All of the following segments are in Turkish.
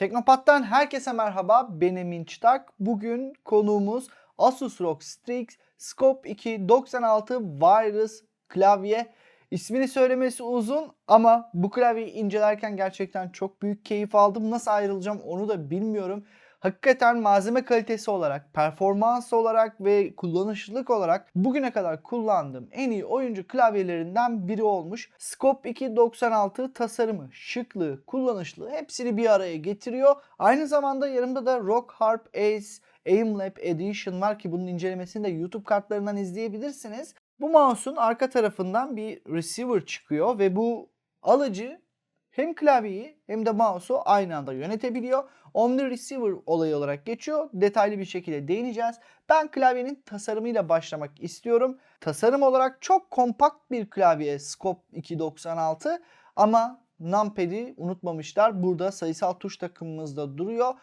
Teknopat'tan herkese merhaba. Ben Emin Çıtak. Bugün konuğumuz Asus ROG Strix Scope 2 96 Virus klavye. İsmini söylemesi uzun ama bu klavyeyi incelerken gerçekten çok büyük keyif aldım. Nasıl ayrılacağım onu da bilmiyorum. Hakikaten malzeme kalitesi olarak, performans olarak ve kullanışlılık olarak bugüne kadar kullandığım en iyi oyuncu klavyelerinden biri olmuş. Scope 296 tasarımı, şıklığı, kullanışlılığı hepsini bir araya getiriyor. Aynı zamanda yanımda da Rock Harp Ace Aimlab Edition var ki bunun incelemesini de YouTube kartlarından izleyebilirsiniz. Bu mouse'un arka tarafından bir receiver çıkıyor ve bu alıcı hem klavyeyi hem de mouse'u aynı anda yönetebiliyor. Omni Receiver olayı olarak geçiyor. Detaylı bir şekilde değineceğiz. Ben klavyenin tasarımıyla başlamak istiyorum. Tasarım olarak çok kompakt bir klavye Scope 296 ama numpad'i unutmamışlar. Burada sayısal tuş takımımızda duruyor.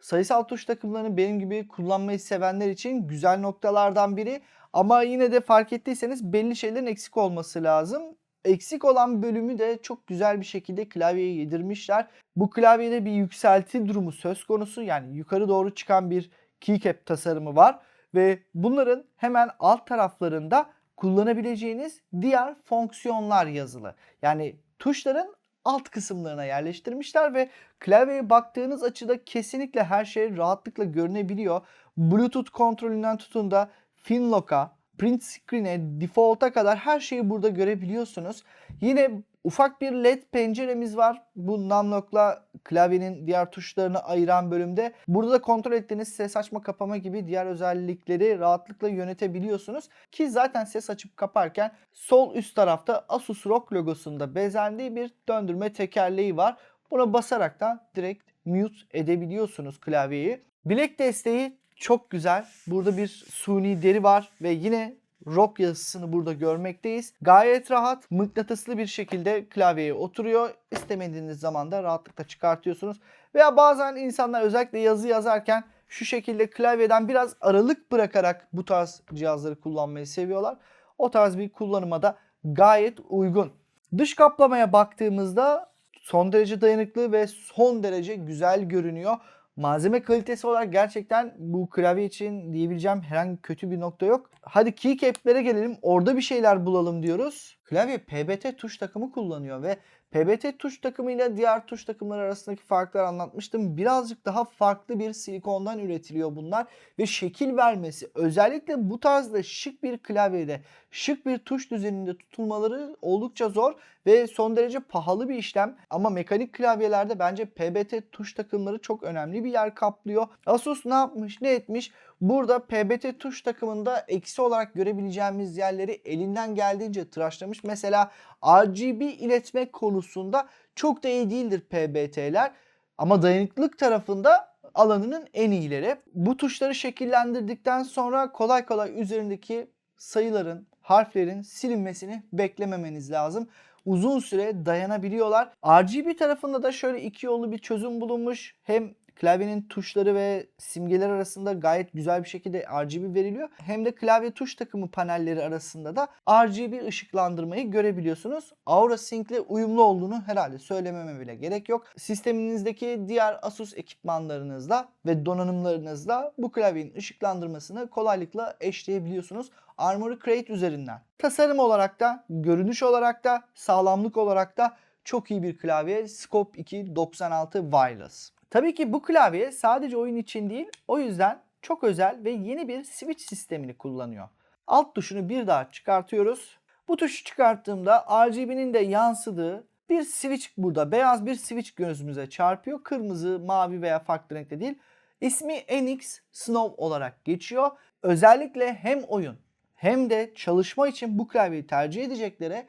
Sayısal tuş takımlarını benim gibi kullanmayı sevenler için güzel noktalardan biri. Ama yine de fark ettiyseniz belli şeylerin eksik olması lazım eksik olan bölümü de çok güzel bir şekilde klavyeye yedirmişler. Bu klavyede bir yükselti durumu söz konusu. Yani yukarı doğru çıkan bir keycap tasarımı var. Ve bunların hemen alt taraflarında kullanabileceğiniz diğer fonksiyonlar yazılı. Yani tuşların alt kısımlarına yerleştirmişler ve klavyeye baktığınız açıda kesinlikle her şey rahatlıkla görünebiliyor. Bluetooth kontrolünden tutun da Finlock'a, print screen'e, default'a kadar her şeyi burada görebiliyorsunuz. Yine ufak bir led penceremiz var. Bu numlock'la klavyenin diğer tuşlarını ayıran bölümde. Burada da kontrol ettiğiniz ses açma kapama gibi diğer özellikleri rahatlıkla yönetebiliyorsunuz. Ki zaten ses açıp kaparken sol üst tarafta Asus ROG logosunda bezendiği bir döndürme tekerleği var. Buna basarak da direkt mute edebiliyorsunuz klavyeyi. Bilek desteği çok güzel. Burada bir suni deri var ve yine rock yazısını burada görmekteyiz. Gayet rahat, mıknatıslı bir şekilde klavyeye oturuyor. İstemediğiniz zaman da rahatlıkla çıkartıyorsunuz. Veya bazen insanlar özellikle yazı yazarken şu şekilde klavyeden biraz aralık bırakarak bu tarz cihazları kullanmayı seviyorlar. O tarz bir kullanıma da gayet uygun. Dış kaplamaya baktığımızda son derece dayanıklı ve son derece güzel görünüyor. Malzeme kalitesi olarak gerçekten bu klavye için diyebileceğim herhangi kötü bir nokta yok. Hadi keycap'lere gelelim. Orada bir şeyler bulalım diyoruz. Klavye PBT tuş takımı kullanıyor ve PBT tuş takımıyla diğer tuş takımları arasındaki farkları anlatmıştım. Birazcık daha farklı bir silikondan üretiliyor bunlar ve şekil vermesi özellikle bu tarzda şık bir klavyede şık bir tuş düzeninde tutulmaları oldukça zor ve son derece pahalı bir işlem. Ama mekanik klavyelerde bence PBT tuş takımları çok önemli bir yer kaplıyor. Asus ne yapmış ne etmiş? Burada PBT tuş takımında eksi olarak görebileceğimiz yerleri elinden geldiğince tıraşlamış. Mesela RGB iletme konusunda çok da iyi değildir PBT'ler. Ama dayanıklılık tarafında alanının en iyileri. Bu tuşları şekillendirdikten sonra kolay kolay üzerindeki sayıların, harflerin silinmesini beklememeniz lazım. Uzun süre dayanabiliyorlar. RGB tarafında da şöyle iki yollu bir çözüm bulunmuş. Hem klavyenin tuşları ve simgeler arasında gayet güzel bir şekilde RGB veriliyor. Hem de klavye tuş takımı panelleri arasında da RGB ışıklandırmayı görebiliyorsunuz. Aura Sync ile uyumlu olduğunu herhalde söylememe bile gerek yok. Sisteminizdeki diğer Asus ekipmanlarınızla ve donanımlarınızla bu klavyenin ışıklandırmasını kolaylıkla eşleyebiliyorsunuz. Armoury Crate üzerinden. Tasarım olarak da, görünüş olarak da, sağlamlık olarak da çok iyi bir klavye Scope 2 96 Wireless. Tabii ki bu klavye sadece oyun için değil, o yüzden çok özel ve yeni bir switch sistemini kullanıyor. Alt tuşunu bir daha çıkartıyoruz. Bu tuşu çıkarttığımda RGB'nin de yansıdığı bir switch burada. Beyaz bir switch gözümüze çarpıyor. Kırmızı, mavi veya farklı renkte değil. İsmi NX Snow olarak geçiyor. Özellikle hem oyun hem de çalışma için bu klavyeyi tercih edeceklere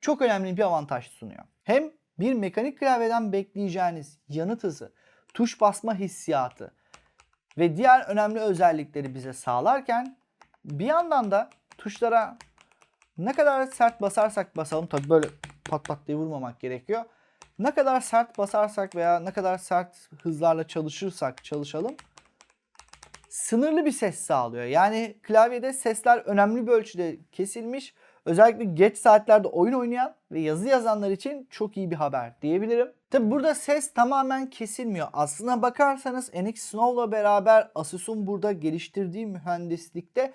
çok önemli bir avantaj sunuyor. Hem bir mekanik klavyeden bekleyeceğiniz yanıt hızı, tuş basma hissiyatı ve diğer önemli özellikleri bize sağlarken bir yandan da tuşlara ne kadar sert basarsak basalım tabi böyle pat pat diye vurmamak gerekiyor. Ne kadar sert basarsak veya ne kadar sert hızlarla çalışırsak çalışalım sınırlı bir ses sağlıyor. Yani klavyede sesler önemli bir ölçüde kesilmiş. Özellikle geç saatlerde oyun oynayan ve yazı yazanlar için çok iyi bir haber diyebilirim. Tabi burada ses tamamen kesilmiyor. Aslına bakarsanız NX Snow'la beraber Asus'un burada geliştirdiği mühendislikte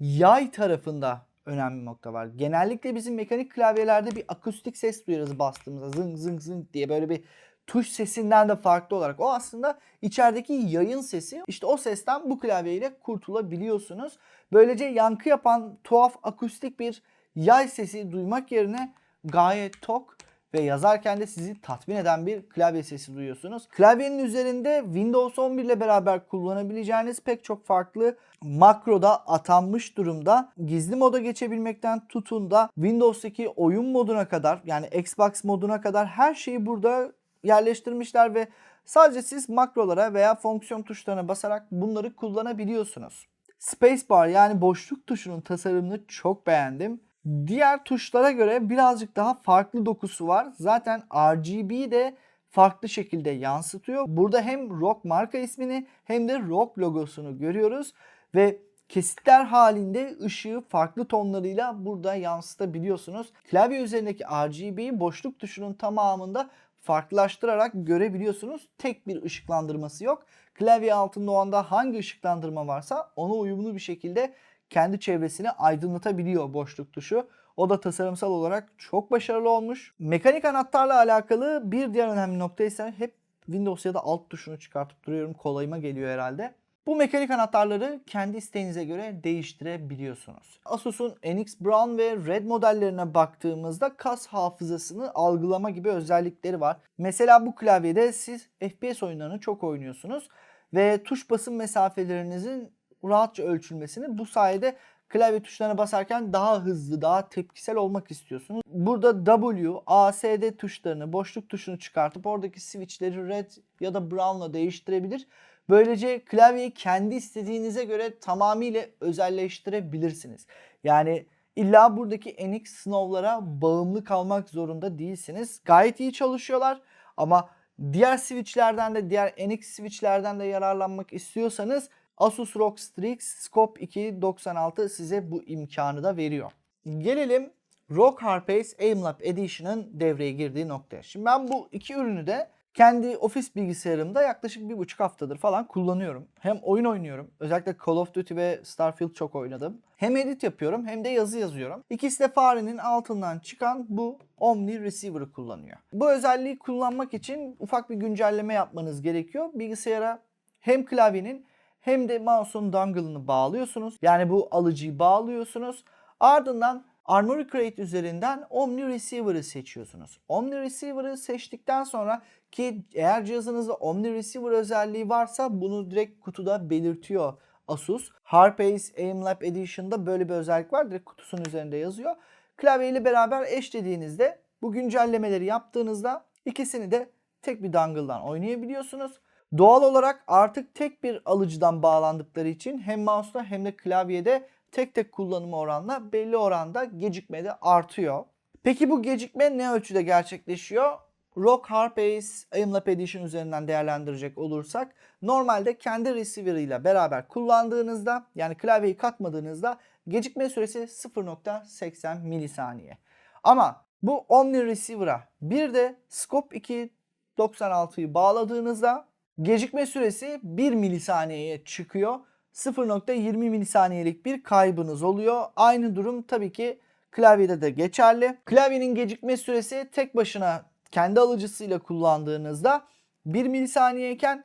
yay tarafında önemli bir nokta var. Genellikle bizim mekanik klavyelerde bir akustik ses duyarız bastığımızda zıng zıng zıng diye böyle bir tuş sesinden de farklı olarak. O aslında içerideki yayın sesi. İşte o sesten bu klavyeyle kurtulabiliyorsunuz. Böylece yankı yapan tuhaf akustik bir yay sesi duymak yerine gayet tok ve yazarken de sizi tatmin eden bir klavye sesi duyuyorsunuz. Klavyenin üzerinde Windows 11 ile beraber kullanabileceğiniz pek çok farklı makroda atanmış durumda. Gizli moda geçebilmekten tutun da Windows'taki oyun moduna kadar yani Xbox moduna kadar her şeyi burada yerleştirmişler ve sadece siz makrolara veya fonksiyon tuşlarına basarak bunları kullanabiliyorsunuz. Spacebar yani boşluk tuşunun tasarımını çok beğendim. Diğer tuşlara göre birazcık daha farklı dokusu var. Zaten RGB de farklı şekilde yansıtıyor. Burada hem ROG marka ismini hem de ROG logosunu görüyoruz ve kesitler halinde ışığı farklı tonlarıyla burada yansıtabiliyorsunuz. Klavye üzerindeki RGB'yi boşluk tuşunun tamamında farklılaştırarak görebiliyorsunuz. Tek bir ışıklandırması yok. Klavye altında o anda hangi ışıklandırma varsa ona uyumlu bir şekilde kendi çevresini aydınlatabiliyor boşluk tuşu. O da tasarımsal olarak çok başarılı olmuş. Mekanik anahtarla alakalı bir diğer önemli nokta ise hep Windows ya da alt tuşunu çıkartıp duruyorum. Kolayıma geliyor herhalde. Bu mekanik anahtarları kendi isteğinize göre değiştirebiliyorsunuz. Asus'un NX Brown ve Red modellerine baktığımızda kas hafızasını algılama gibi özellikleri var. Mesela bu klavyede siz FPS oyunlarını çok oynuyorsunuz ve tuş basım mesafelerinizin rahatça ölçülmesini bu sayede klavye tuşlarına basarken daha hızlı, daha tepkisel olmak istiyorsunuz. Burada W, A, S, D tuşlarını, boşluk tuşunu çıkartıp oradaki switchleri red ya da brown'la değiştirebilir. Böylece klavyeyi kendi istediğinize göre tamamıyla özelleştirebilirsiniz. Yani illa buradaki NX sınavlara bağımlı kalmak zorunda değilsiniz. Gayet iyi çalışıyorlar ama diğer switchlerden de diğer NX switchlerden de yararlanmak istiyorsanız Asus ROG Strix Scope 296 size bu imkanı da veriyor. Gelelim ROG Harpace Aimlab Edition'ın devreye girdiği noktaya. Şimdi ben bu iki ürünü de kendi ofis bilgisayarımda yaklaşık bir buçuk haftadır falan kullanıyorum. Hem oyun oynuyorum. Özellikle Call of Duty ve Starfield çok oynadım. Hem edit yapıyorum hem de yazı yazıyorum. İkisi de farenin altından çıkan bu Omni Receiver'ı kullanıyor. Bu özelliği kullanmak için ufak bir güncelleme yapmanız gerekiyor. Bilgisayara hem klavyenin hem de mouse'un dongle'ını bağlıyorsunuz. Yani bu alıcıyı bağlıyorsunuz. Ardından Armoury Crate üzerinden Omni Receiver'ı seçiyorsunuz. Omni Receiver'ı seçtikten sonra ki eğer cihazınızda Omni Receiver özelliği varsa bunu direkt kutuda belirtiyor Asus. Harpace Aimlab Edition'da böyle bir özellik var. Direkt kutusunun üzerinde yazıyor. Klavye ile beraber eşlediğinizde bu güncellemeleri yaptığınızda ikisini de tek bir dongle'dan oynayabiliyorsunuz. Doğal olarak artık tek bir alıcıdan bağlandıkları için hem mouse'da hem de klavyede tek tek kullanımı oranla belli oranda gecikme de artıyor. Peki bu gecikme ne ölçüde gerçekleşiyor? ROG Harpace Aimlab Edition üzerinden değerlendirecek olursak normalde kendi receiver ile beraber kullandığınızda yani klavyeyi katmadığınızda gecikme süresi 0.80 milisaniye. Ama bu Omni Receiver'a bir de Scope 2 96'yı bağladığınızda Gecikme süresi 1 milisaniyeye çıkıyor. 0.20 milisaniyelik bir kaybınız oluyor. Aynı durum tabii ki klavyede de geçerli. Klavyenin gecikme süresi tek başına kendi alıcısıyla kullandığınızda 1 milisaniyeyken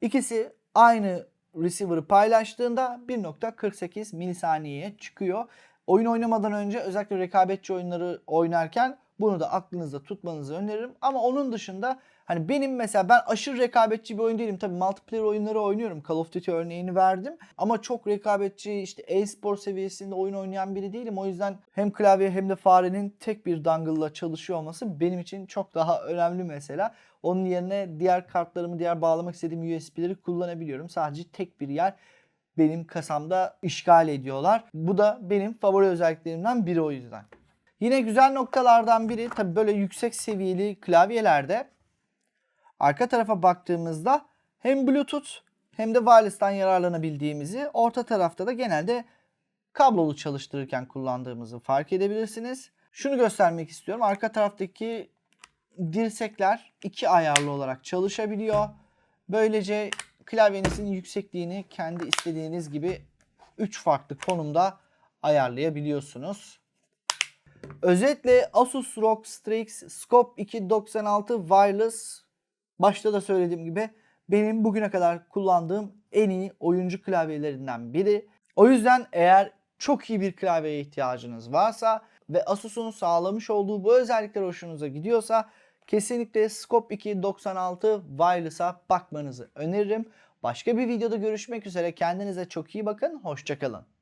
ikisi aynı receiver'ı paylaştığında 1.48 milisaniyeye çıkıyor. Oyun oynamadan önce özellikle rekabetçi oyunları oynarken bunu da aklınızda tutmanızı öneririm. Ama onun dışında Hani benim mesela ben aşırı rekabetçi bir oyun değilim. Tabii multiplayer oyunları oynuyorum. Call of Duty örneğini verdim. Ama çok rekabetçi işte e-spor seviyesinde oyun oynayan biri değilim. O yüzden hem klavye hem de farenin tek bir dongle'la çalışıyor olması benim için çok daha önemli mesela. Onun yerine diğer kartlarımı, diğer bağlamak istediğim USB'leri kullanabiliyorum. Sadece tek bir yer benim kasamda işgal ediyorlar. Bu da benim favori özelliklerimden biri o yüzden. Yine güzel noktalardan biri tabii böyle yüksek seviyeli klavyelerde Arka tarafa baktığımızda hem Bluetooth hem de wireless'tan yararlanabildiğimizi, orta tarafta da genelde kablolu çalıştırırken kullandığımızı fark edebilirsiniz. Şunu göstermek istiyorum. Arka taraftaki dirsekler iki ayarlı olarak çalışabiliyor. Böylece klavyenizin yüksekliğini kendi istediğiniz gibi 3 farklı konumda ayarlayabiliyorsunuz. Özetle Asus ROG Strix Scope 296 Wireless başta da söylediğim gibi benim bugüne kadar kullandığım en iyi oyuncu klavyelerinden biri. O yüzden eğer çok iyi bir klavyeye ihtiyacınız varsa ve Asus'un sağlamış olduğu bu özellikler hoşunuza gidiyorsa kesinlikle Scope 296 Wireless'a bakmanızı öneririm. Başka bir videoda görüşmek üzere. Kendinize çok iyi bakın. Hoşçakalın.